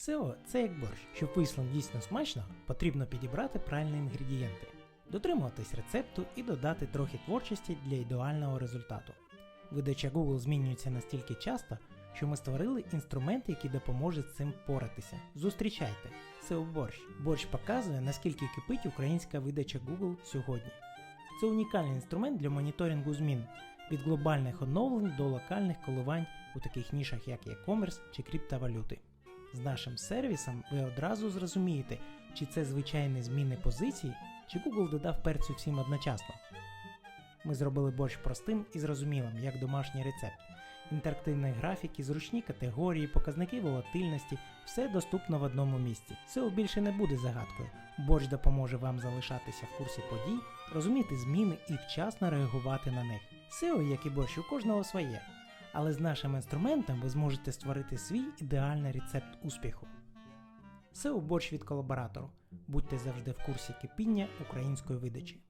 SEO – це як борщ. Щоб вийшло дійсно смачно, потрібно підібрати правильні інгредієнти, дотримуватись рецепту і додати трохи творчості для ідеального результату. Видача Google змінюється настільки часто, що ми створили інструмент, який допоможе з цим поратися. Зустрічайте! SEO борщ. Борщ показує, наскільки кипить українська видача Google сьогодні. Це унікальний інструмент для моніторингу змін від глобальних оновлень до локальних коливань у таких нішах, як e-commerce чи криптовалюти. З нашим сервісом ви одразу зрозумієте, чи це звичайні зміни позицій, чи Google додав перцю всім одночасно. Ми зробили борщ простим і зрозумілим, як домашній рецепт. Інтерактивні графіки, зручні категорії, показники волатильності все доступно в одному місці. SEO більше не буде загадкою. Борщ допоможе вам залишатися в курсі подій, розуміти зміни і вчасно реагувати на них. SEO, як і борщ, у кожного своє. Але з нашим інструментом ви зможете створити свій ідеальний рецепт успіху. SEO борщ від колаборатору. Будьте завжди в курсі кипіння української видачі.